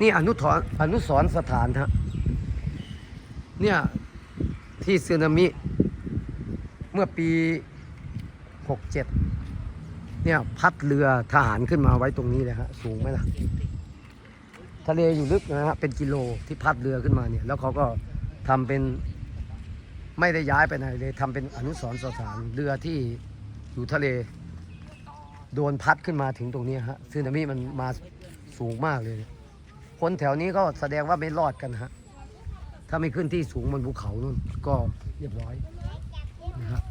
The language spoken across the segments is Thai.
นี่อนุถรอนุสรสถานฮะเนี่ยที่สึนามิ เมื่อปี 67 เนี่ยพัดเรือทหารขึ้นมาไว้ตรงนี้เลยฮะสูงไหมล่ะ ทะเลอยู่ลึกนะฮะเป็นกิโลที่พัดเรือขึ้นมาเนี่ย แล้วเขาก็ทำเป็นไม่ได้ย้ายไปไหนเลยทำเป็นอนุสรสถานเรือที่อยู่ทะเล โดนพัดขึ้นมาถึงตรงนี้ฮะสึนามิมันมาสูงมากเลย คนแถวนี้ก็แสดงว่าไม่รอดกันฮะ ถ้าไม่ขึ้นที่สูงบนภูเขานู่นก็เรียบร้อยนะฮะ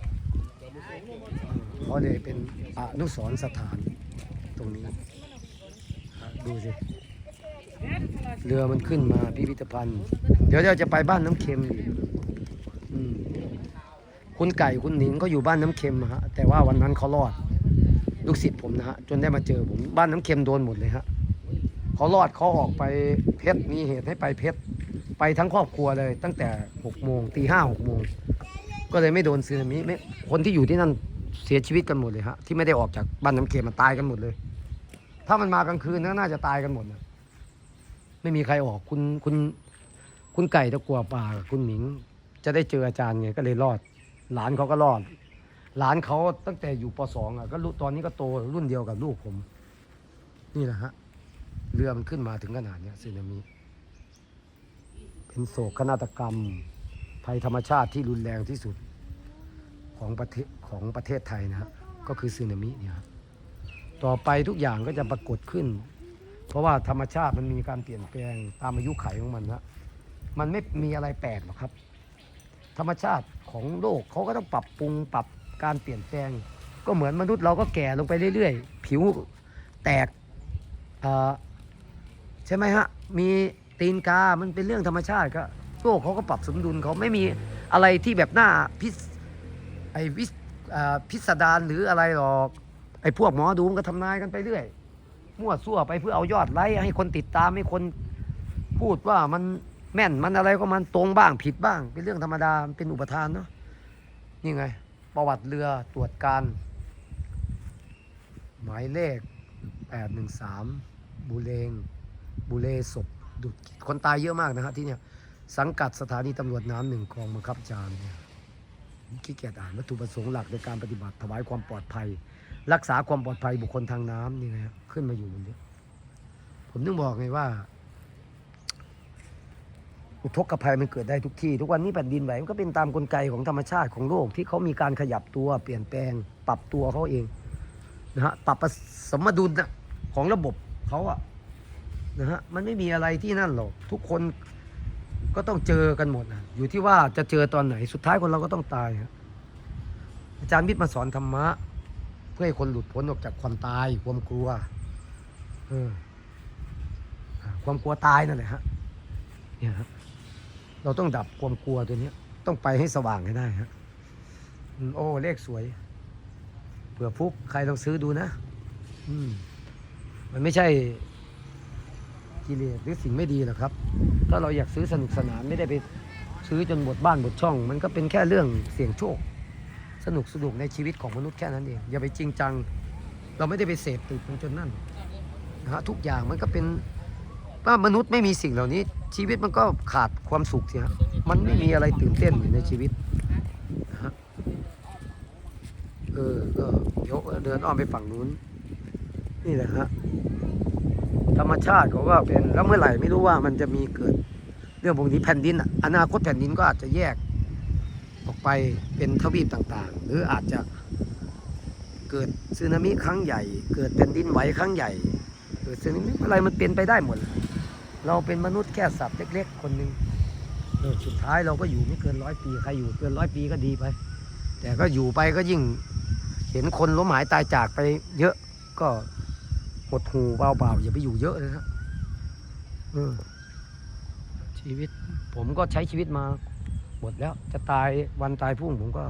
เพราะเลยเป็นอนุสรสถานตรงนี้ ดูสิ เรือมันขึ้นมาพิพิธภัณฑ์ เดี๋ยวเราจะไปบ้านน้ำเค็มอีกคุณไก่คุณหนิงก็อยู่บ้านน้ำเค็มฮะ แต่ว่าวันนั้นเขารอด ลูกศิษย์ผมนะฮะ จนได้มาเจอผม บ้านน้ำเค็มโดนหมดเลยฮะ เขารอดเขาออกไปเพชรมีเหตุให้ไปเพชรไปทั้งครอบครัวเลย ตั้งแต่หกโมงตีห้าหกโมงก็เลยไม่โดนสึนามิไม่คนที่อยู่ที่นั่นเสียชีวิตกันหมดเลยฮะที่ไม่ได้ออกจากบ้านน้ำเค็มมาตายกันหมดเลย ถ้ามันมากลางคืนน่าจะตายกันหมดนะไม่มีใครออกคุณคุณคุณไก่ตะกัวป่าคุณหมิง จะได้เจออาจารย์ไงก็เลยรอด หลานเขาก็รอด หลานเขาตั้งแต่อยู่ปสองอะก็ตอนนี้ก็โตรุ่นเดียวกับลูกผม นี่แหละฮะ เรือมันขึ้นมาถึงขนาดเนี้ยสึนามิเป็นโศกนาฏกรรม ภัยธรรมชาติที่รุนแรงที่สุดของประเทศของประเทศไทยนะฮะก็คือสึนามิเนี่ยต่อไปทุกอย่างก็จะปรากฏขึ้น เพราะว่าธรรมชาติมันมีการเปลี่ยนแปลงตามอายุไขของมันนะมันไม่มีอะไรแปลกหรอกครับ ธรรมชาติของโลกเขาก็ต้องปรับปรุงปรับการเปลี่ยนแปลง ก็เหมือนมนุษย์เราก็แก่ลงไปเรื่อยๆ ผิวแตกอ่อ ใช่ไหมฮะ มีตีนกา มันเป็นเรื่องธรรมชาติก็โลกเขาก็ปรับสมดุลเขาไม่มีอะไรที่แบบหน้าพิษไอวิสอ่าพิสดารหรืออะไรหรอก ไอพวกหมอดูมันก็ทำนายกันไปเรื่อย มั่วซั่วไปเพื่อเอายอดไลค์ให้คนติดตามให้คนพูดว่ามันแม่นมันอะไรก็มันตรงบ้างผิดบ้าง เป็นเรื่องธรรมดามันเป็นอุปทานเนาะนี่ไง ประวัติเรือตรวจการ หมายเลข 813 บูเลง บูเลศพดุดคนตายเยอะมากนะฮะที่เนี่ยสังกัดสถานีตำรวจน้ำหนึ่งกองบังคับการเนี่ยขี้เกียจอ่านวัตถุประสงค์หลักในการปฏิบัติถวายความปลอดภัย รักษาความปลอดภัยบุคคลทางน้ำนี่ไงครับขึ้นมาอยู่บนนี้ผมนึกบอกไงว่า อุทกภัยมันเกิดได้ทุกที่ ทุกวันนี้แผ่นดินไหวมันก็เป็นตามกลไกของธรรมชาติของโลกที่เขามีการขยับตัวเปลี่ยนแปลง ปรับตัวเขาเองนะฮะปรับสมดุลนะของระบบเขาอะ นะฮะมันไม่มีอะไรที่นั่นหรอก ทุกคนก็ต้องเจอกันหมดนะอยู่ที่ว่าจะเจอตอนไหน สุดท้ายคนเราก็ต้องตายฮะอาจารย์มิตรมาสอนธรรมะ เพื่อให้คนหลุดพ้นออกจากความตายความกลัวเออความกลัวตายนั่นแหละฮะเนี่ยฮะเราต้องดับความกลัวตัวนี้ต้องไปให้สว่างให้ได้ฮะโอ้เลขสวย เผื่อฟุกใครลองซื้อดูนะ อืมมันไม่ใช่ กิเลสหรือสิ่งไม่ดีหรอกครับ ถ้าเราอยากซื้อสนุกสนานไม่ได้ไปซื้อจนหมดบ้านหมดช่อง มันก็เป็นแค่เรื่องเสี่ยงโชค สนุกสนุกในชีวิตของมนุษย์แค่นั้นเองอย่าไปจริงจัง เราไม่ได้ไปเสพติดมันจนนั่นนะฮะทุกอย่างมันก็เป็นว่ามนุษย์ไม่มีสิ่งเหล่านี้ ชีวิตมันก็ขาดความสุขสิฮะมันไม่มีอะไรตื่นเต้นอยู่ในชีวิตนะฮะเออก็เดี๋ยวเดินอ้อมไปฝั่งนู้น นี่แหละฮะ ธรรมชาติเขาก็เป็นแล้วเมื่อไหร่ไม่รู้ว่ามันจะมีเกิดเรื่องพวกนี้แผ่นดินอนาคตแผ่นดินก็อาจจะแยกออกไปเป็นทวีปต่างๆ หรืออาจจะเกิดสึนามิครั้งใหญ่ เกิดแผ่นดินไหวครั้งใหญ่เกิดสึนามิอะไรมันเป็นไปได้หมด เราเป็นมนุษย์แค่สัตว์เล็ก ๆ คนหนึ่งสุดท้ายเราก็อยู่ไม่เกินร้อยปีใครอยู่เกินร้อยปีก็ดีไป แต่ก็อยู่ไปก็ยิ่งเห็นคนล้มหายตายจากไปเยอะก็ หดหูเบาๆอย่าไปอยู่เยอะเลยครับชีวิต ผมก็ใช้ชีวิตมาหมดแล้ว จะตายวันตายพรุ่งผมก็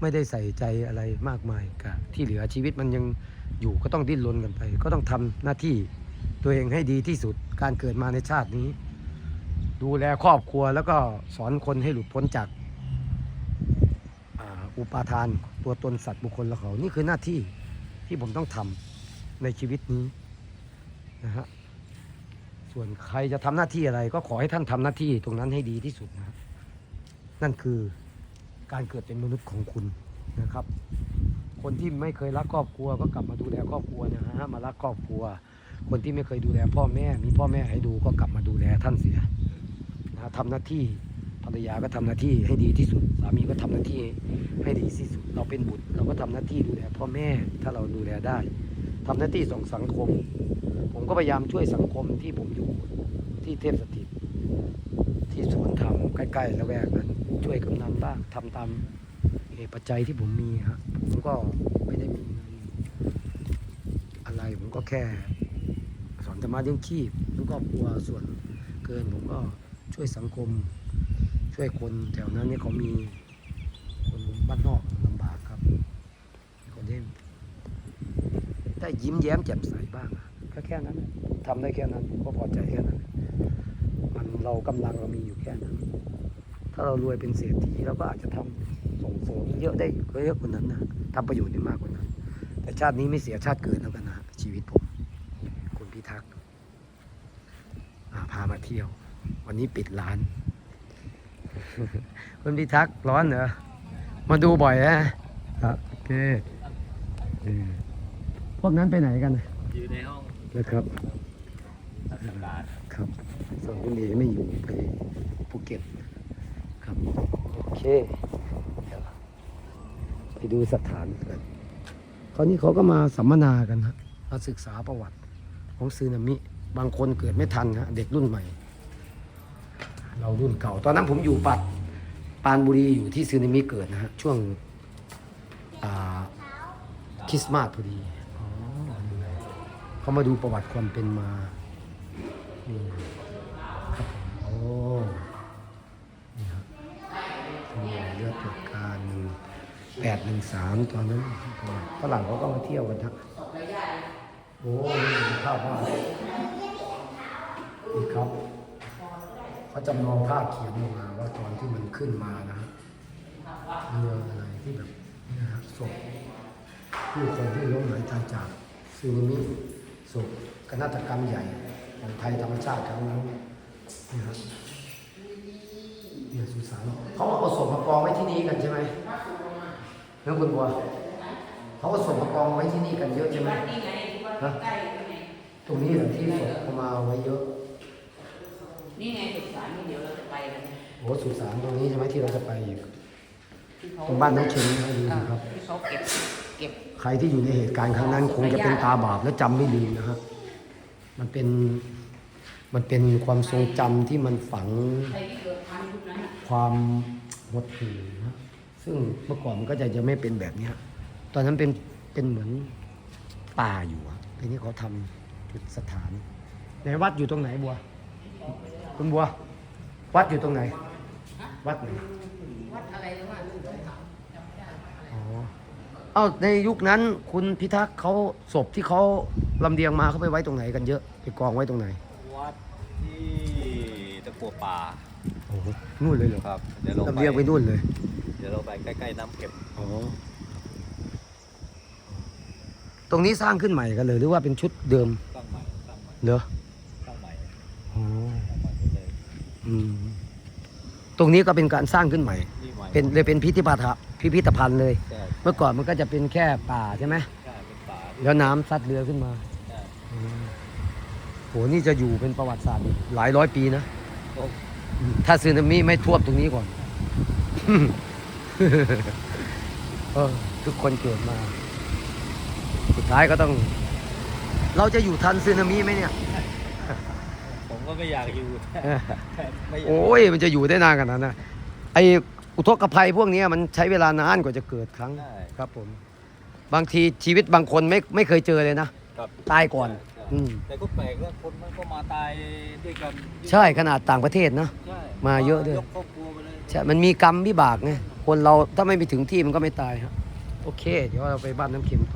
ไม่ได้ใส่ใจอะไรมากมายกับที่เหลือชีวิตมันยังอยู่ก็ต้องดิ้นรนกันไป ก็ต้องทำหน้าที่ตัวเองให้ดีที่สุดการเกิดมาในชาตินี้ ดูแลครอบครัวแล้วก็สอนคนให้หลุดพ้นจากอุปาทานตัวตนสัตว์บุคคลและเขา นี่คือหน้าที่ที่ผมต้องทำ ในชีวิตนี้นะฮะส่วนใครจะทำหน้าที่อะไร ก็ขอให้ท่านทำหน้าที่ตรงนั้นให้ดีที่สุดนะนั่นคือการเกิดเป็นมนุษย์ของคุณนะครับ คนที่ไม่เคยรักครอบครัวก็กลับมาดูแลครอบครัวนะฮะมารักครอบครัว คนที่ไม่เคยดูแลพ่อแม่ มีพ่อแม่ให้ดูก็กลับมาดูแลท่านเสียนะทำหน้าที่ภรรยาก็ทำหน้าที่ให้ดีที่สุด สามีก็ทำหน้าที่ให้ดีที่สุด เราเป็นบุตร เราก็ทำหน้าที่ดูแลพ่อแม่ถ้าเราดูแลได้ ทำหน้าที่ส่งสังคม ผมก็พยายามช่วยสังคมที่ผมอยู่ที่เทพสถิต ที่สวนธรรมใกล้ๆละแวกนั้นช่วยกำนันบ้างทำตามเหตุปัจจัยที่ผมมีฮะผมก็ไม่ได้มีเงินอะไรผมก็แค่สอนธรรมะเลี้ยงชีพแล้วก็ครัวส่วนเกินผมก็ช่วยสังคม ช่วยคนแถวนั้นเนี่ยเขามีคนบ้านนอกลำบากครับคนที่ ได้ยิ้มแย้มแจ่มใสบ้างก็แค่นั้นนะทำได้แค่นั้นก็พอใจแค่นั้นมันเรากำลังเรามีอยู่แค่นั้น ถ้าเรารวยเป็นเศรษฐีเราก็อาจจะทำส่งเสริมเยอะได้เยอะกว่านั้นนะทำประโยชน์ได้มากกว่านั้น แต่ชาตินี้ไม่เสียชาติเกิดแล้วกันนะชีวิตผมคุณพิทักษ์พามาเที่ยว วันนี้ปิดร้านคุณพิทักษ์ร้อนเหรอมาดูบ่อยนะโอเคอ วกนั้นไปไหนกันอยู่ในห้องนะครับราชการครับส่วนคุณเอไม่อยู่ไปภูเก็ตครับโอเคเดี๋ยวไปดูสถานกันคราวนี้เขาก็มาสัมมนากันฮะมาศึกษาประวัติของซึนามิ บางคนเกิดไม่ทันฮะเด็กรุ่นใหม่ เรารุ่นเก่า ตอนนั้นผมอยู่ปัดปรานบุรีอยู่ที่ซึนามิเกิดนะฮะช่วงอ่าคริสต์มาสพอดีอ๋อ เขามาดูประวัติความเป็นมา นี่ครับโอ้นี่ครับเลือดเหตุการณ์หนึ่งแปดหนึ่งสามตอนนั้นฝรั่งเขาก็มาเที่ยวกันทักโอ้นี่ภาพวาดนี่ครับเขาจำลองภาพเขียนลงมาว่าตอนที่มันขึ้นมานะฮะเรืออะไรที่แบบนี่นะฮะศพผู้คนที่ล้มหายตายจากซึนามิ โศกกนาฏกรรมใหญ่ของไทยธรรมชาติครั้งนั้นนี่ครับเนี่ยสุสานเขาเอาศพมากองไว้ที่นี่กันใช่ไหมเรื่องคุณบัวเขาเอาศพมากองไว้ที่นี่กันเยอะใช่ไหมวัดนี่ไงวัดใกล้ๆนี่ไงตรงนี้เหรอที่ศพเขามาเอาไว้เยอะ นี่ไงสุสานนี่เดี๋ยวเราจะไปกันโอ้สุสานตรงนี้ใช่ไหมที่เราจะไปอีกที่เขา ตรงบ้านน้ำเค็มนะดูเอ่อนะครับ ที่เขาเก็บเก็บ ใครที่อยู่ในเหตุการณ์ครั้งนั้น คงจะเป็นตาบาปและจำไม่ลืมนะฮะมันเป็นมันเป็นความทรงจำที่มันฝังใครที่เกิดทันยุคนั้นน่ะความหดหู่นะซึ่งเมื่อก่อนมันก็จะจะไม่เป็นแบบเนี้ยตอนนั้นเป็นเป็นเหมือนป่าอยู่อะทีนี้เขาทำจุดสถานไหนวัดอยู่ตรงไหนบัว คุณบัว วัดอยู่ตรงไหน วัดไหนวัด อะไรหรือว่าอ๋อเอ้าในยุคนั้นคุณพิทักษ์เขาศพที่เขาลำเลียงมาเขาไปไว้ตรงไหนกันเยอะไปกองไว้ตรงไหนวัดที่ตะกัวป่าโอ้โหนู่นเลยเหรอครับเดี๋ยวเราลำเลียงไปนู่นเลยเดี๋ยวเราไปใกล้ๆน้ำเข็มอ๋อตรงนี้สร้างขึ้นใหม่กันเลยหรือว่าเป็นชุดเดิมตั้งใหม่ตั้งใหม่เหรอตั้งใหม่อ๋อตั้งใหม่หมดเลยอืมตรงนี้ก็เป็นการสร้างขึ้นใหม่นี่ใหม่ เป็นเลยเป็นพิพิธภัณฑ์พิพิธภัณฑ์เลย ใช่เมื่อก่อนมันก็จะเป็นแค่ป่าใช่ไหมใช่เป็นป่าแล้วน้ำซัดเรือขึ้นมาใช่อืมโหนี่จะอยู่เป็นประวัติศาสตร์อีกหลายร้อยปีนะ โอ้ถ้าซึนามิไม่ท่วมตรงนี้ก่อน เออทุกคนเกิดมา สุดท้ายก็ต้อง เราจะอยู่ทันซึนามิไหมเนี่ย ผมก็ไม่อยากอยู่แต่ไม่อยากโอ้ยมันจะอยู่ได้นานขนาดนั้นนะไอ อุทกภัยพวกเนี้ยมันใช้เวลานานกว่าจะเกิดครั้งใช่ ครับผม บางทีชีวิตบางคนไม่ไม่เคยเจอเลยนะ ครับตายก่อน ใช่อืม แต่ก็แปลกว่าคนมันก็มาตายด้วยกันใช่ขนาดต่างประเทศนะ ใช่มาเยอะด้วย กครอบครัวไปเลยใช่มันมีกรรมวิบากไงคนเราถ้าไม่ไปถึงที่มันก็ไม่ตายครับโอเค เดี๋ยวเราไปบ้านน้ำเค็มต่อ